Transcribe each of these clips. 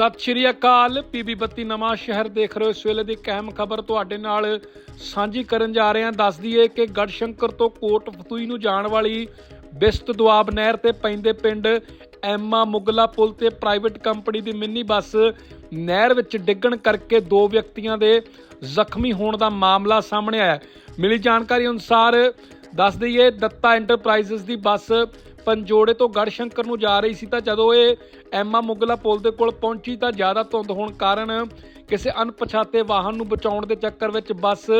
ਸਤਿ ਸ਼੍ਰੀ ਅਕਾਲ। ਪੀਬੀ ਬੱਤੀ ਨਵਾਂ ਸ਼ਹਿਰ ਦੇਖ ਰਹੇ ਹੋ। ਇਸ ਵੇਲੇ ਦੀ ਇੱਕ ਅਹਿਮ ਖਬਰ ਤੁਹਾਡੇ ਨਾਲ ਸਾਂਝੀ ਕਰਨ ਜਾ ਰਹੇ। ਹਾਂ ਦੱਸ ਦਈਏ ਕਿ ਗੜਸ਼ੰਕਰ ਤੋਂ ਕੋਟ ਫਤੂਈ ਨੂੰ ਜਾਣ ਵਾਲੀ ਬਿਸਤ ਦੁਆਬ ਨਹਿਰ ਤੇ ਪੈਂਦੇ ਪਿੰਡ ਐਮਾ ਮੁਗਲਾ ਪੁਲ ਤੇ ਪ੍ਰਾਈਵੇਟ ਕੰਪਨੀ ਦੀ ਮਿੰਨੀ ਬੱਸ ਨਹਿਰ ਵਿੱਚ ਡਿੱਗਣ ਕਰਕੇ ਦੋ ਵਿਅਕਤੀਆਂ ਦੇ ਜ਼ਖਮੀ ਹੋਣ ਦਾ ਮਾਮਲਾ ਸਾਹਮਣੇ ਆਇਆ ਮਿਲੀ ਜਾਣਕਾਰੀ ਅਨੁਸਾਰ ਦੱਸ ਦਈਏ, ਦੱਤਾ ਐਂਟਰਪ੍ਰਾਈਜ਼ਸ ਦੀ ਬੱਸ ਪੰਜੋੜੇ ਤੋਂ ਗੜਸ਼ੰਕਰ ਨੂੰ ਜਾ ਰਹੀ ਸੀ ਤਾਂ ਜਦੋਂ ਇਹ ਐਮਾ ਮੁਗਲਾ ਪੁਲ ਦੇ ਕੋਲ ਪਹੁੰਚੀ ਤਾਂ ਜ਼ਿਆਦਾ ਧੁੰਦ ਹੋਣ ਕਾਰਨ ਕਿਸੇ ਅਣਪਛਾਤੇ ਵਾਹਨ ਨੂੰ ਬਚਾਉਣ ਦੇ ਚੱਕਰ ਵਿੱਚ ਬੱਸ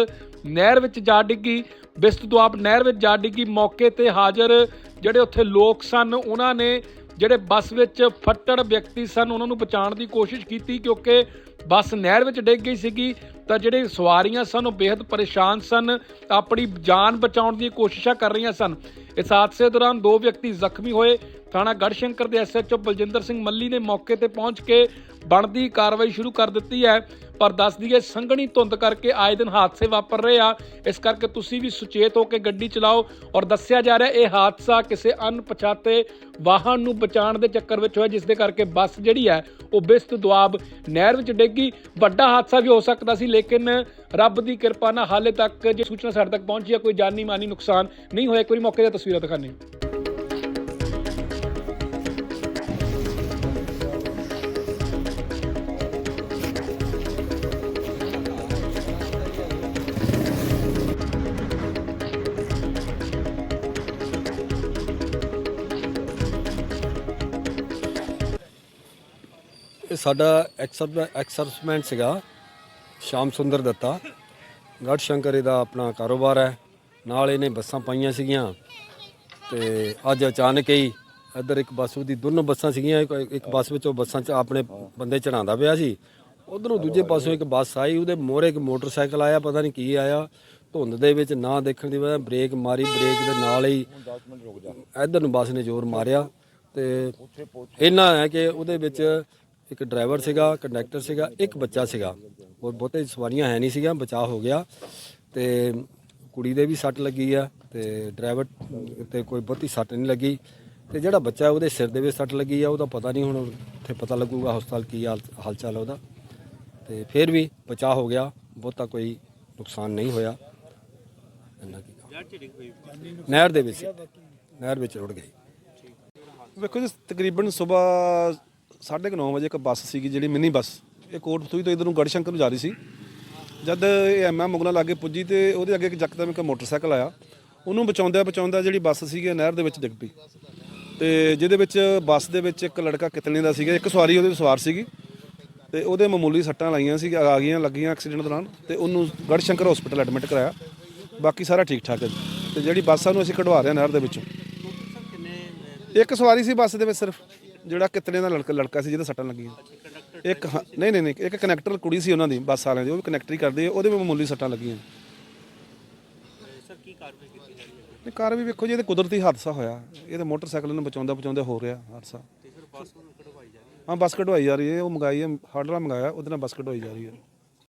ਨਹਿਰ ਵਿੱਚ ਜਾ ਡਿੱਗੀ। ਬਿਸਤ ਦੁਆਬ ਨਹਿਰ ਵਿੱਚ ਜਾ ਡਿੱਗੀ। ਮੌਕੇ ਤੇ ਹਾਜ਼ਰ ਜਿਹੜੇ ਉੱਥੇ ਲੋਕ ਸਨ, ਉਹਨਾਂ ਨੇ ਜਿਹੜੇ ਬੱਸ ਵਿੱਚ ਫੱਟੜ ਵਿਅਕਤੀ ਸਨ, ਉਹਨਾਂ ਨੂੰ ਬਚਾਉਣ ਦੀ ਕੋਸ਼ਿਸ਼ ਕੀਤੀ ਕਿਉਂਕਿ ਬੱਸ ਨਹਿਰ ਵਿੱਚ ਡਿੱਗ ਗਈ ਸੀਗੀ, ਤਾਂ ਜਿਹੜੇ ਸਵਾਰੀਆਂ ਸਨ ਉਹ ਬੇहद ਪਰੇਸ਼ਾਨ ਸਨ ਆਪਣੀ ਜਾਨ ਬਚਾਉਣ ਦੀਆਂ ਕੋਸ਼ਿਸ਼ਾਂ ਕਰ ਰਹੀਆਂ ਸਨ। ਇਸ ਹਾਦਸੇ ਦੌਰਾਨ ਦੋ ਵਿਅਕਤੀ ਜ਼ਖਮੀ ਹੋਏ। ਥਾਣਾ ਗੜਸ਼ੰਕਰ ਦੇ ਐਸਐਚਓ ਬਲਜਿੰਦਰ ਸਿੰਘ ਮੱਲੀ ਨੇ ਮੌਕੇ ਤੇ ਪਹੁੰਚ ਕੇ ਬਣਦੀ ਕਾਰਵਾਈ ਸ਼ੁਰੂ ਕਰ ਦਿੱਤੀ ਹੈ। ਪਰ ਦੱਸ ਦਈਏ, ਸੰਘਣੀ ਧੁੰਦ ਕਰਕੇ ਆਏ ਦਿਨ ਹਾਦਸੇ ਵਾਪਰ ਰਹੇ ਆ। ਇਸ ਕਰਕੇ ਤੁਸੀਂ ਵੀ ਸੁਚੇਤ ਹੋ ਕੇ ਗੱਡੀ ਚਲਾਓ ਔਰ ਦੱਸਿਆ ਜਾ ਰਿਹਾ, ਇਹ ਹਾਦਸਾ ਕਿਸੇ ਅਣਪਛਾਤੇ ਵਾਹਨ ਨੂੰ ਬਚਾਉਣ ਦੇ ਚੱਕਰ ਵਿੱਚ ਹੋਇਆ, ਜਿਸ ਦੇ ਕਰਕੇ ਬੱਸ ਜਿਹੜੀ ਹੈ, ਉਹ ਬਿਸਤ ਦੁਆਬ ਨਹਿਰ ਵਿੱਚ ਡਿੱਗੀ। ਵੱਡਾ ਹਾਦਸਾ ਵੀ ਹੋ ਸਕਦਾ ਸੀ, ਲੇਕਿਨ ਰੱਬ ਦੀ ਕਿਰਪਾ ਨਾਲ ਹਾਲੇ ਤੱਕ ਜੇ ਸੂਚਨਾ ਸਾਡੇ ਤੱਕ ਪਹੁੰਚੀ ਹੈ, ਕੋਈ ਜਾਨੀ ਮਾਨੀ ਨੁਕਸਾਨ ਨਹੀਂ ਹੋਇਆ। ਇੱਕ ਵਾਰੀ ਮੌਕੇ ਦੀਆਂ ਤਸਵੀਰਾਂ ਦਿਖਾਉਂਦੇ ਇਹ ਸਾਡਾ ਐਕਸਰ ਐਕਸਰਸਮੈਂਟ ਸੀਗਾ, ਸ਼ਾਮ ਸੁੰਦਰ ਦੱਤਾ। ਗੜ ਸ਼ੰਕਰ ਇਹਦਾ ਆਪਣਾ ਕਾਰੋਬਾਰ ਹੈ। ਨਾਲ ਇਹਨੇ ਬੱਸਾਂ ਪਾਈਆਂ ਸੀਗੀਆਂ। ਤੇ ਅੱਜ ਅਚਾਨਕ ਹੀ ਇੱਧਰ ਇੱਕ ਬੱਸ ਉਹਦੀ ਦੋਨੋਂ ਬੱਸਾਂ ਸੀਗੀਆਂ। ਇੱਕ- ਇੱਕ ਬੱਸ ਵਿੱਚੋਂ ਬੱਸਾਂ 'ਚ ਆਪਣੇ ਬੰਦੇ ਚੜਾਉਂਦਾ ਪਿਆ ਸੀ। ਉਧਰੋਂ ਦੂਜੇ ਪਾਸੋਂ ਇੱਕ ਬੱਸ ਆਈ। ਉਹਦੇ ਮੋਹਰੇ ਇੱਕ ਮੋਟਰਸਾਈਕਲ ਆਇਆ, ਪਤਾ ਨਹੀਂ ਕੀ ਆਇਆ। ਧੁੰਦ ਦੇ ਵਿੱਚ ਨਾ ਦੇਖਣ ਦੀ ਵਜ੍ਹਾ ਬ੍ਰੇਕ ਮਾਰੀ। ਬ੍ਰੇਕ ਦੇ ਨਾਲ ਹੀ ਇੱਧਰ ਨੂੰ ਬੱਸ ਨੇ ਜ਼ੋਰ ਮਾਰਿਆ। ਤੇ ਇੰਨਾ ਹੈ ਕਿ ਉਹਦੇ ਵਿੱਚ ਇੱਕ ਡਰਾਈਵਰ ਸੀਗਾ ਕੰਡਕਟਰ ਸੀਗਾ ਇੱਕ ਬੱਚਾ ਸੀਗਾ। ਹੋਰ ਬਹੁਤੇ ਸਵਾਰੀਆਂ ਹੈ ਨਹੀਂ ਸੀਗੀਆਂ ਬਚਾਅ ਹੋ ਗਿਆ। ਤੇ ਕੁੜੀ ਦੇ ਵੀ ਸੱਟ ਲੱਗੀ ਆ ਤੇ ਡਰਾਈਵਰ ਤੇ ਕੋਈ ਬਹੁਤੀ ਸੱਟ ਨਹੀਂ ਲੱਗੀ। ਤੇ ਜਿਹੜਾ ਬੱਚਾ ਉਹਦੇ ਸਿਰ ਦੇ ਵਿੱਚ ਸੱਟ ਲੱਗੀ ਆ ਉਹਦਾ ਪਤਾ ਨਹੀਂ ਹੁਣ ਉੱਥੇ ਪਤਾ ਲੱਗੂਗਾ ਹਸਪਤਾਲ ਕੀ ਹਾਲ ਹਾਲਚਾਲ ਉਹਦਾ। ਤੇ ਫਿਰ ਵੀ ਬਚਾਅ ਹੋ ਗਿਆ ਬਹੁਤਾ ਕੋਈ ਨੁਕਸਾਨ ਨਹੀਂ ਹੋਇਆ। ਇੰਨਾ ਕੀ ਨਹਿਰ ਦੇ ਵਿੱਚ। ਨਹਿਰ ਵਿੱਚ ਰੁੜ ਗਈ। ਵੇਖੋ ਜੀ ਤਕਰੀਬਨ ਸਵੇਰ 9:30 ਵਜੇ ਇੱਕ ਬੱਸ ਸੀਗੀ ਜਿਹੜੀ ਮਿੰਨੀ ਬੱਸ। ਇਹ ਕੋਟ ਫਤੂਈ ਤੋਂ ਇਧਰ ਨੂੰ ਗੜਸ਼ੰਕਰ ਨੂੰ ਜਾ ਰਹੀ ਸੀ। ਜਦ ਇਹ ਐਮਐ ਮੁਗਲਾ ਲਾਗੇ ਪੁੱਜੀ ਤੇ ਉਹਦੇ ਅੱਗੇ ਇੱਕ ਯਕਦਮ ਇੱਕ ਮੋਟਰਸਾਈਕਲ ਆਇਆ। ਉਹਨੂੰ ਬਚਾਉਂਦਿਆਂ ਬਚਾਉਂਦਾ ਜਿਹੜੀ ਬੱਸ ਸੀਗੀ ਨਹਿਰ ਦੇ ਵਿੱਚ ਡਿੱਗ ਪਈ। ਤੇ ਜਿਹਦੇ ਵਿੱਚ ਬੱਸ ਦੇ ਵਿੱਚ ਇੱਕ ਲੜਕਾ ਕਿਤਨੇ ਦਾ ਸੀਗਾ ਇੱਕ ਸਵਾਰੀ ਉਹਦੇ ਸਵਾਰ ਸੀਗੀ। ਤੇ ਉਹਦੇ ਮਾਮੂਲੀ ਸੱਟਾਂ ਲਾਈਆਂ ਸੀ ਆ ਗਈਆਂ ਲੱਗੀਆਂ ਐਕਸੀਡੈਂਟ ਦੌਰਾਨ। ਤੇ ਉਹਨੂੰ ਗੜਸ਼ੰਕਰ ਹਸਪੀਟਲ ਐਡਮਿਟ ਕਰਾਇਆ। ਬਾਕੀ ਸਾਰਾ ਠੀਕ ਠਾਕ ਹੈ। ਤੇ ਜਿਹੜੀ ਬੱਸ ਆ ਨੂੰ ਅਸੀਂ ਕਢਵਾ ਰਹੇ ਹਾਂ ਨਹਿਰ ਦੇ ਵਿੱਚੋਂ। ਇੱਕ ਸਵਾਰੀ ਸੀ ਬੱਸ ਦੇ ਵਿੱਚ ਸਿਰਫ। ਜਿਹੜਾ ਕਿਤਨੇ ਦਾ ਲੜਕਾ ਲੜਕਾ ਸੀ ਜਿਹਦੇ ਸੱਟਾਂ ਲੱਗੀਆਂ। ਇੱਕ ਹਾਂ- ਨਹੀਂ ਨਹੀਂ ਨਹੀਂ ਇੱਕ ਕਨੈਕਟਰ ਕੁੜੀ ਸੀ ਉਹਨਾਂ ਦੀ ਬੱਸ ਵਾਲਿਆਂ ਦੀ ਉਹ ਵੀ ਕਨੈਕਟਰੀ ਕਰਦੀ ਹੈ ਉਹਦੇ ਵੀ ਮਾਮੂਲੀ ਸੱਟਾਂ ਲੱਗੀਆਂ। ਸਰ ਕੀ ਕਾਰਵਾਈ ਕੀਤੀ ਜਾ ਰਹੀ ਹੈ ਕਾਰਵਾਈ ਵੇਖੋ ਜੀ ਇਹ ਤਾਂ ਕੁਦਰਤੀ ਹਾਦਸਾ ਹੋਇਆ। ਇਹ ਤਾਂ ਮੋਟਰਸਾਈਕਲ ਨੂੰ ਬਚਾਉਂਦਾ ਬਚਾਉਂਦਾ ਹੋ ਰਿਹਾ ਹਾਦਸਾ। ਹਾਂ। ਬੱਸ ਕਢਵਾਈ ਜਾ ਰਹੀ ਹੈ ਉਹ ਮੰਗਾਈ ਹੈ ਹਾਰਡਰਾ ਮੰਗਾਇਆ ਉਹਦੇ ਨਾਲ ਬੱਸ ਕਢਵਾਈ ਜਾ ਰਹੀ ਹੈ।